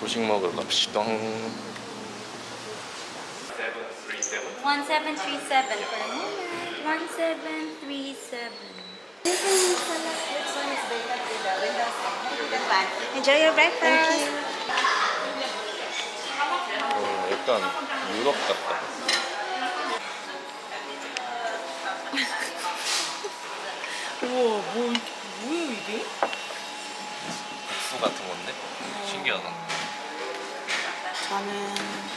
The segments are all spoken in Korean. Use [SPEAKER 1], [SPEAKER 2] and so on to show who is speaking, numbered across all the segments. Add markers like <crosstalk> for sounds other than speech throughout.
[SPEAKER 1] 조식 먹으러 갑시다.
[SPEAKER 2] 1737 for the moment. 1737. This one is better to the window side. That one. Enjoy your breakfast.
[SPEAKER 1] 어, 약간 유럽 같다.
[SPEAKER 3] 우와 뭐 뭐야 이게?
[SPEAKER 1] 국수 같은 건데? 신기하다.
[SPEAKER 3] 저는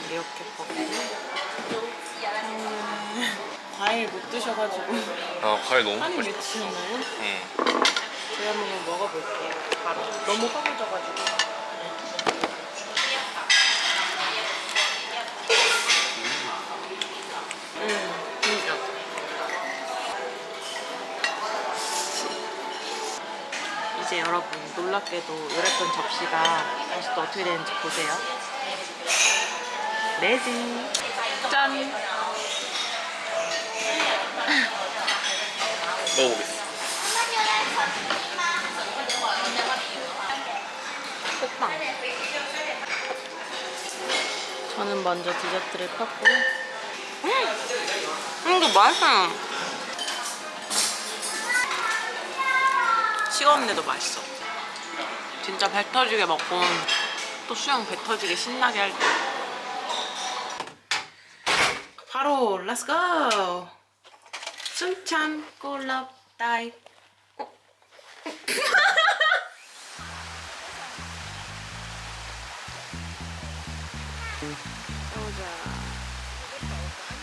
[SPEAKER 3] 이렇게 먹고 저는 과일 못 드셔가지고
[SPEAKER 1] 아, 과일 너무 먹고 싶어.
[SPEAKER 3] 맺히셨나요?
[SPEAKER 1] 응.
[SPEAKER 3] 제가 한번 먹어볼게요 바로 너무 허물져가지고 음 진짜 이제 여러분 놀랍게도 요랬던 접시가 다시 또 어떻게 되는지 보세요 레진 짠.
[SPEAKER 1] 먹어보겠어.
[SPEAKER 3] 호빵. 저는 먼저 디저트를 폈고요 음! 이거 맛있어요 식었는데도 맛있어. 진짜 배 터지게 먹고 또 수영 배 터지게 신나게 할때 바로 렛츠고 술찬 꿀럽 다이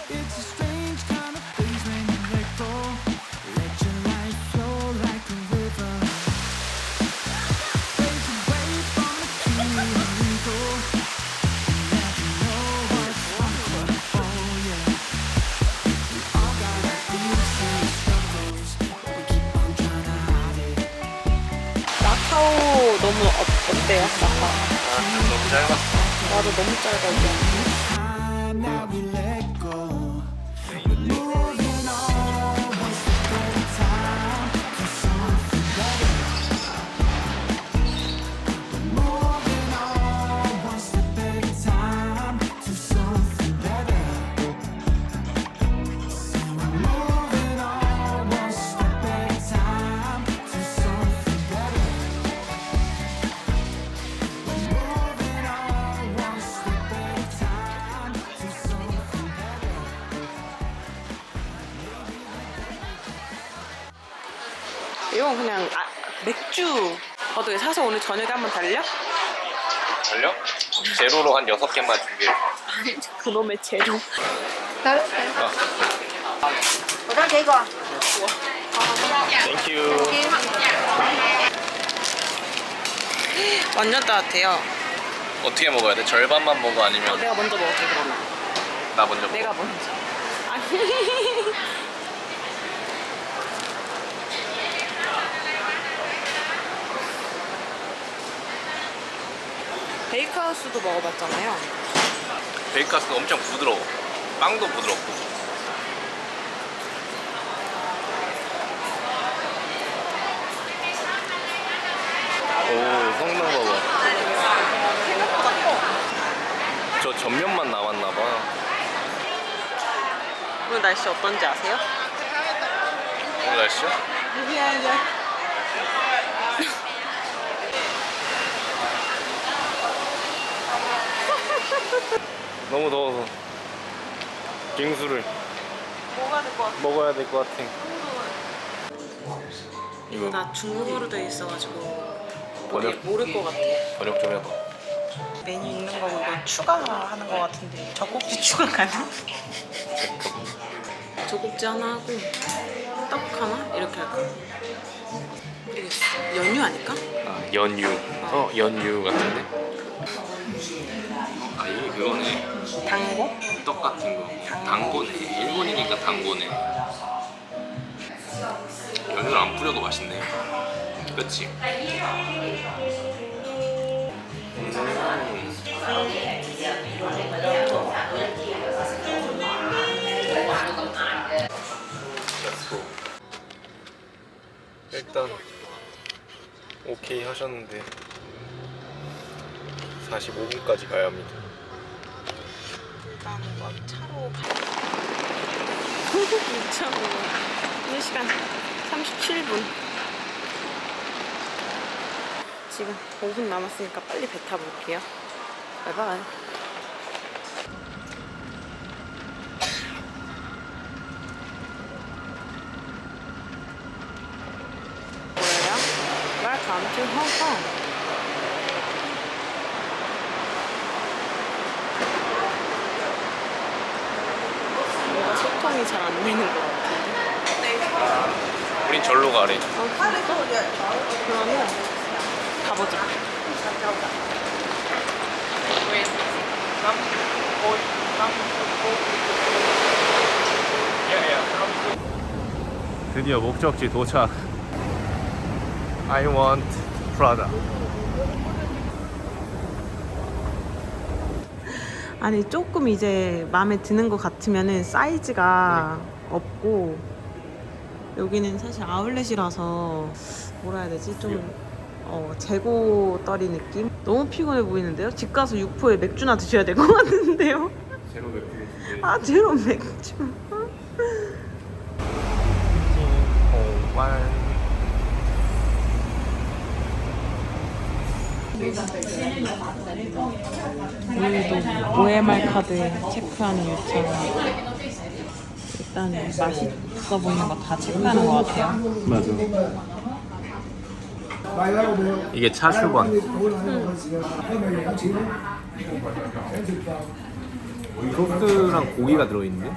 [SPEAKER 4] It's a strange kind of place when you let go.
[SPEAKER 3] 어, 어때요? 마카오
[SPEAKER 1] 아, 너무 짧았어.
[SPEAKER 3] 나도 너무 짧아 이게 이건 그냥 아, 맥주 어떻게 사서 오늘 저녁에 한번 달려?
[SPEAKER 1] 달려? 제로로 한 여섯 개만 준비해.
[SPEAKER 3] 그놈의 재료
[SPEAKER 2] Ủa chị còn?
[SPEAKER 1] 땡큐.
[SPEAKER 3] 완전 따뜻해요
[SPEAKER 1] 어떻게 먹어야 돼? 절반만 먹어 아니면
[SPEAKER 3] 내가 먼저 먹을게 그러면
[SPEAKER 1] 나 먼저 먹어?
[SPEAKER 3] 내가 먼저 아니 베이크하우스도 먹어봤잖아요
[SPEAKER 1] 베이커스는 엄청 부드러워. 빵도 부드럽고. 오, 성능 봐봐. 저 전면만 남았나봐.
[SPEAKER 3] 오늘 날씨 어떤지 아세요?
[SPEAKER 1] 오늘 날씨야? 너무 더워서 빙수를
[SPEAKER 3] 뭐가 될 것 같아?
[SPEAKER 1] 먹어야 될 것 같아. 이거
[SPEAKER 3] 나 중국어로 돼 있어가지고 모르,
[SPEAKER 1] 번역.
[SPEAKER 3] 모를 것 같아
[SPEAKER 1] 번역 좀 해봐.
[SPEAKER 3] 메뉴 있는 거 보고 추가하는 거 같은데 젖꼭지 <laughs> 추가 가능? 젖꼭지 하나 하고 떡 하나 이렇게 할까? 모르겠어 연유 아닐까?
[SPEAKER 1] 아, 연유. 어, 연유 같은데? 그거네.
[SPEAKER 3] 당고?
[SPEAKER 1] 떡 같은 거. 당고네. 일본이니까 당고네. 연유를 안 뿌려도 맛있네. 그치? 일단 오케이 하셨는데 45분까지 가야 합니다.
[SPEAKER 3] 일단 뭐 차로 가. 차로 1시간 37분. 지금 5분 남았으니까 빨리 배 타볼게요. 바이바이. 뭐예요? Welcome to Hong Kong. 뭔가 되는 것 같은데.
[SPEAKER 1] 우린 절로 가래.
[SPEAKER 3] 그러면 가보자.
[SPEAKER 1] 드디어 목적지 도착. I want Prada.
[SPEAKER 3] 아니 조금 이제 마음에 드는 것 같으면은 사이즈가 없고 여기는 사실 아울렛이라서 뭐라 해야 되지 좀 어, 재고 떨이 느낌? 너무 피곤해 보이는데요? 집 가서 육포에 맥주나 드셔야 될 것 <laughs> 같은데요?
[SPEAKER 1] 제로 맥주.
[SPEAKER 3] 아 제로 맥주
[SPEAKER 1] 홍만.
[SPEAKER 3] 우리도 OMR 카드에 체크하는 요청 일단 맛있어 보이는 거 다 체크하는 것 같아요
[SPEAKER 1] 맞아. 이게 차슈관. 소스랑 고기가 들어있는데?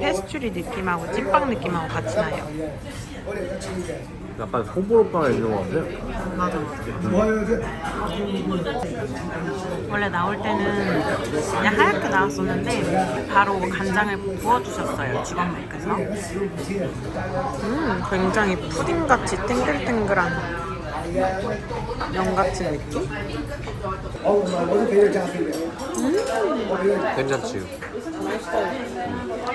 [SPEAKER 3] 페스츄리 느낌하고 찐빵 느낌하고 같이 나요
[SPEAKER 1] 약간 소보로빵에 있는 것 같아.
[SPEAKER 3] 맞아 원래 나올 때는 그냥 하얗게 나왔었는데 바로 간장을 부어주셨어요 직원분께서. 음 굉장히 푸딩같이 탱글탱글한 면 같은 느낌?
[SPEAKER 1] 괜찮지?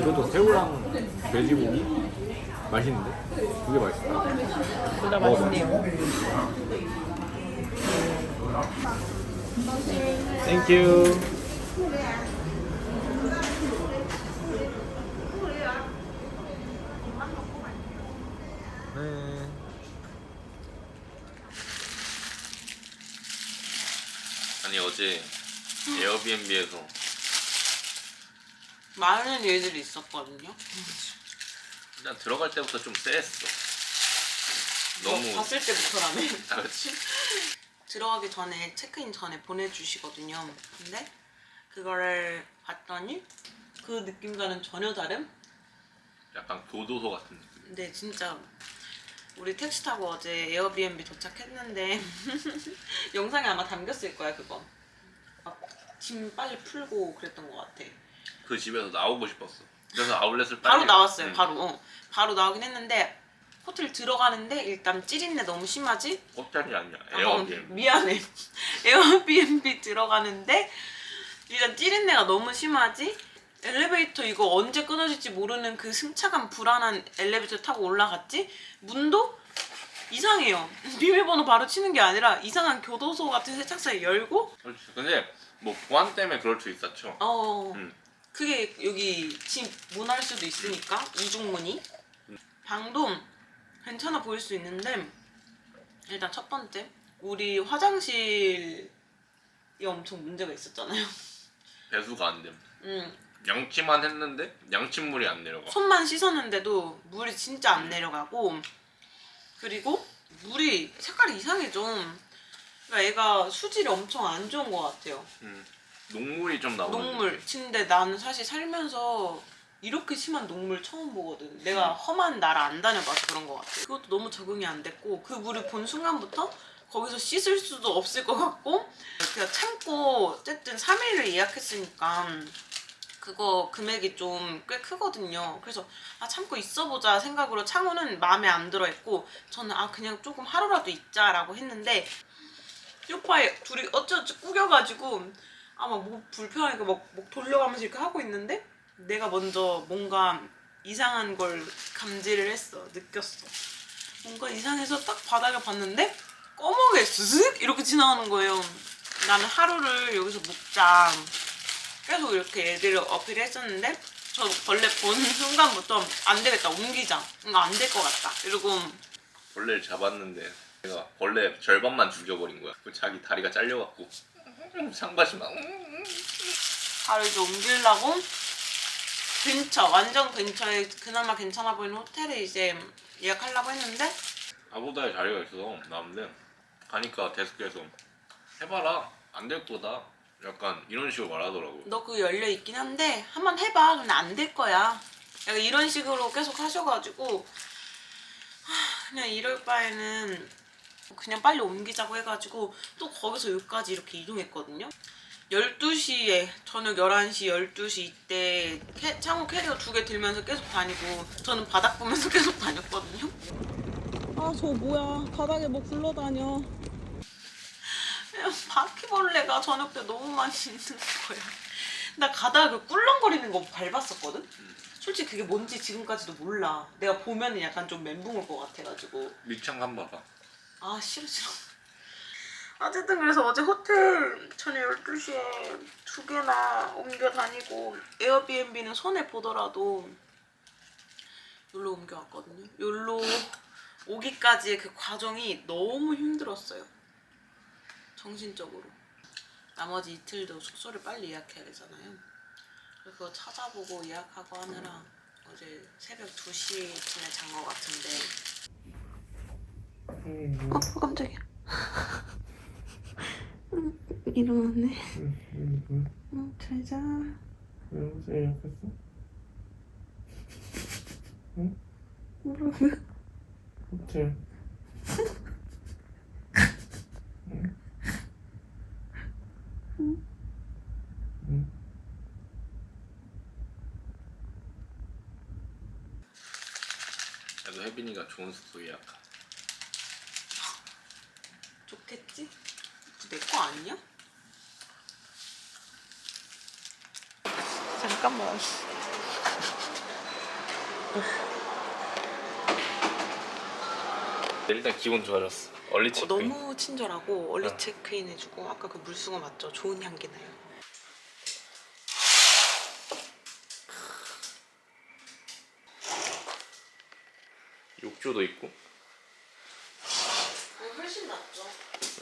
[SPEAKER 1] 이것도 새우랑 돼지고기 맛있는데? 두개 맛있다.
[SPEAKER 3] 둘다 맛있네요
[SPEAKER 1] 땡큐. 어제 에어비앤비에서
[SPEAKER 3] 많은 일들이 있었거든요
[SPEAKER 1] 일단 들어갈 때부터 좀 쎄했어.
[SPEAKER 3] 너무
[SPEAKER 1] 너무
[SPEAKER 3] 봤을 때부터라며 <laughs>
[SPEAKER 1] 아 그렇지.
[SPEAKER 3] 들어가기 전에 체크인 전에 보내주시거든요. 근데 그거를 봤더니 그 느낌과는 전혀 다른?
[SPEAKER 1] 약간 교도소 같은 느낌.
[SPEAKER 3] 근데 진짜 우리 택시 타고 어제 에어비앤비 도착했는데 <laughs> 영상에 아마 담겼을 거야 그거. 막짐 빨리 풀고 그랬던 것 같아.
[SPEAKER 1] 그 집에서 나오고 싶었어. 그래서 아울렛을
[SPEAKER 3] 바로
[SPEAKER 1] 빨리
[SPEAKER 3] 나왔어요.
[SPEAKER 1] 응.
[SPEAKER 3] 바로 어. 바로 나오긴 했는데 호텔 들어가는데 일단 찌린내 너무 심하지?
[SPEAKER 1] 호텔이 아니야.
[SPEAKER 3] 어,
[SPEAKER 1] 에어비앤비.
[SPEAKER 3] 미안해. <laughs> 에어비앤비 들어가는데 일단 찌린내가 너무 심하지? 엘리베이터 이거 언제 끊어질지 모르는 그 승차감 불안한 엘리베이터 타고 올라갔지? 문도 이상해요. <laughs> 비밀번호 바로 치는 게 아니라 이상한 교도소 같은 세탁소에 열고
[SPEAKER 1] 그렇지. 근데 뭐 보안 때문에 그럴 수 있었죠.
[SPEAKER 3] 어
[SPEAKER 1] 음.
[SPEAKER 3] 그게 여기 집 문할 수도 있으니까 이중문이 방도 괜찮아 보일 수 있는데 일단 첫 번째 우리 화장실이 엄청 문제가 있었잖아요. <laughs>
[SPEAKER 1] 배수가 안 됨.
[SPEAKER 3] 음,
[SPEAKER 1] 양치만 했는데 양침물이 안 내려가.
[SPEAKER 3] 손만 씻었는데도 물이 진짜 안 내려가고 그리고 물이 색깔이 이상해 좀. 그러니까 얘가 수질이 엄청 안 좋은 것 같아요.
[SPEAKER 1] 음. 녹물이 좀 나오는.
[SPEAKER 3] 녹물. 근데 나는 사실 살면서 이렇게 심한 녹물 처음 보거든. 내가 험한 나라 안 다녀봐서 그런 것 같아. 그것도 너무 적응이 안 됐고 그 물을 본 순간부터 거기서 씻을 수도 없을 것 같고 그냥 참고 어쨌든 3일을 예약했으니까 그거 금액이 좀 꽤 크거든요. 그래서 아 참고 있어보자 생각으로 창호는 마음에 안 들어했고 저는 아 그냥 조금 하루라도 있자라고 했는데 쇼파에 둘이 어쩌지 꾸겨가지고 아마 목 불편하니까 막 목 돌려가면서 이렇게 하고 있는데 내가 먼저 뭔가 이상한 걸 감지를 했어. 느꼈어. 뭔가 이상해서 딱 바닥을 봤는데 꺼먹에 쓱 이렇게 지나가는 거예요. 나는 하루를 여기서 묵자 계속 이렇게 애들을 어필했었는데 저 벌레 본 순간부터 안 되겠다. 옮기자. 이거 안될 것 같다. 이러고
[SPEAKER 1] 벌레를 잡았는데 내가 벌레 절반만 죽여버린 거야. 그 자기 다리가 잘려갖고 <laughs> 상바지 막.
[SPEAKER 3] 바로 이제 옮기려고 근처 완전 근처에 그나마 괜찮아 보이는 호텔에 이제 예약하려고 했는데
[SPEAKER 1] 아보다에 자리가 있어서 나왔는데 가니까 데스크에서 해봐라 안 될 거다. 약간 이런 식으로 말하더라고.
[SPEAKER 3] 너 그거 열려 있긴 한데 한번 해봐 근데 안 될 거야 약간 이런 식으로 계속 하셔가지고 하, 그냥 이럴 바에는 그냥 빨리 옮기자고 해가지고 또 거기서 여기까지 이렇게 이동했거든요 12시에 저녁 11시 12시 이때 캐, 창호 캐리어 두 개 들면서 계속 다니고 저는 바닥 보면서 <laughs> 계속 다녔거든요 아 저 뭐야 바닥에 뭐 굴러다녀 바퀴벌레가 저녁 때 너무 많이 있는 거야. 나 가다가 그 꿀렁거리는 거 밟았었거든? 솔직히 그게 뭔지 지금까지도 몰라. 내가 보면은 약간 좀 멘붕 올 것 같아가지고.
[SPEAKER 1] 밑창 한번 봐봐.
[SPEAKER 3] 아, 싫어, 싫어. 어쨌든 그래서 어제 호텔 저녁 12시에 두 개나 옮겨 다니고 에어비앤비는 손해 보더라도 여기로 옮겨왔거든요. 여기로 오기까지의 그 과정이 너무 힘들었어요. 정신적으로. 나머지 이틀도 숙소를 빨리 예약해야 되잖아요. 그거 찾아보고 예약하고 하느라 어제 새벽 2시쯤에 잔 것 같은데. 어, 깜짝이야. 일어났네. 응, 잘 자.
[SPEAKER 1] 왜 무슨 예약했어?
[SPEAKER 3] 뭐라고요?
[SPEAKER 1] 호텔. 그래도 혜빈이가 좋은 숙소 예약하.
[SPEAKER 3] 좋겠지? 내 거 아니야? 잠깐만.
[SPEAKER 1] 일단 기분 좋아졌어. 얼리
[SPEAKER 3] 어,
[SPEAKER 1] 체크.
[SPEAKER 3] 너무 친절하고 얼리
[SPEAKER 1] 어.
[SPEAKER 3] 체크인 해주고 아까 그 물수거 맞죠? 좋은 향기 나요.
[SPEAKER 1] 욕조도 있고.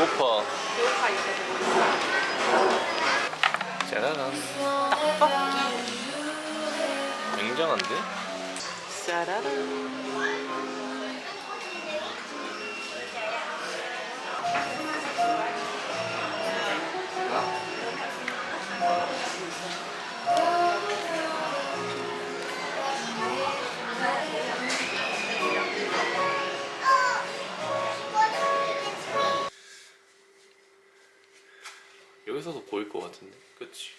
[SPEAKER 1] 배고파.
[SPEAKER 3] 배고파 이거
[SPEAKER 1] 짜라란.
[SPEAKER 3] 떡볶이.
[SPEAKER 1] 굉장한데?
[SPEAKER 3] 짜라란.
[SPEAKER 1] 여기서도 보일 것 같은데 그치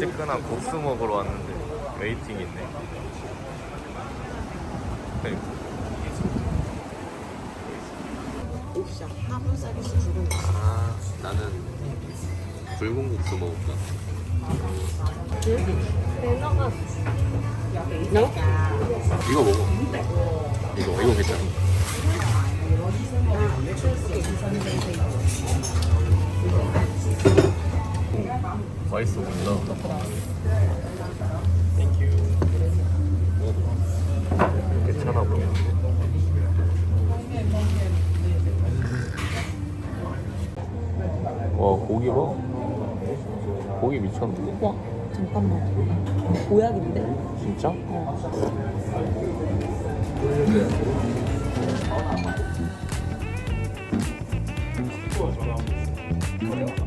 [SPEAKER 1] 뜨끈한 복수 먹으러 왔는데 웨이팅 있네
[SPEAKER 3] 옵션 하분살에서 주는
[SPEAKER 1] 아 나는 붉은 국수 먹을까 배너가 이거 먹어. 이거 이거 괜찮아. 오, 맛있어 보인다. 괜찮아 보이는데. 와 고기 봐. 고기 미쳤는데.
[SPEAKER 3] 와 잠깐만. 보약인데?
[SPEAKER 1] 진짜?
[SPEAKER 3] 배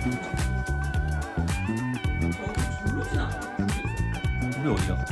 [SPEAKER 1] 집이 어디야?